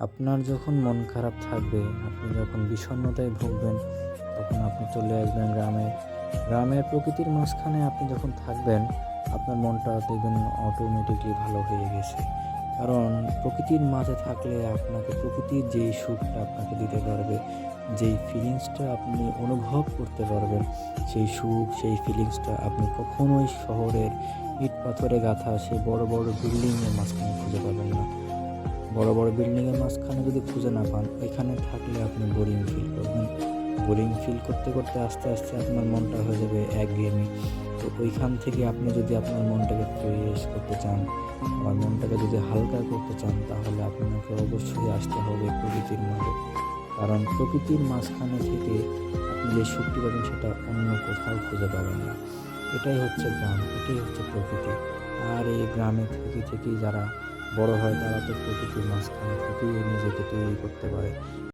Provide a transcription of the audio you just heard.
আপনার যখন মন খারাপ থাকবে, আপনি যখন বিষণ্ণতায় ভুগবেন, তখন আপনি চলে আসবেন গ্রামে। গ্রামের প্রকৃতির মাঝখানে আপনি যখন থাকবেন, আপনার মনটা দেখবেন অটোমেটিকলি ভালো হয়ে গেছে। কারণ প্রকৃতির মাঝে থাকলে আপনাকে প্রকৃতির যেই সুখটা আপনাকে দিতে পারবে, যেই ফিলিংসটা আপনি অনুভব করতে পারবেন, সেই সুখ, সেই ফিলিংসটা আপনি কখনোই শহরের ইট পাথরে গাঁথা সেই বড় বড় বিল্ডিংয়ের মাঝখানে খুঁজে পাবেন না। বড় বড় বিল্ডিংয়ের মাঝখানে যদি খুঁজে না পান এখানে থাকলে আপনি বোরিং ফিল করবেন। বোরিং ফিল করতে করতে আস্তে আস্তে আপনার মনটা হয়ে যাবে একঘেয়েমি। তো ওইখান থেকে আপনি যদি আপনার মনটাকে ফ্রেশ করতে চান আমার মনটাকে যদি হালকা করতে চান, তাহলে আপনাকে অবশ্যই আসতে হবে প্রকৃতির মাঝে। কারণ প্রকৃতির মাঝখানে থেকে আপনি যে সুখটি পাবেন, সেটা অন্য কোথাও খুঁজে পাবেন না। এটাই হচ্ছে গ্রাম, এটাই হচ্ছে প্রকৃতি। আর এই গ্রামে থেকে থেকেই যারা বড় হয় তারা তো প্রকৃতির মাঝখানে থেকেই নিজেকে তৈরি করতে পারে।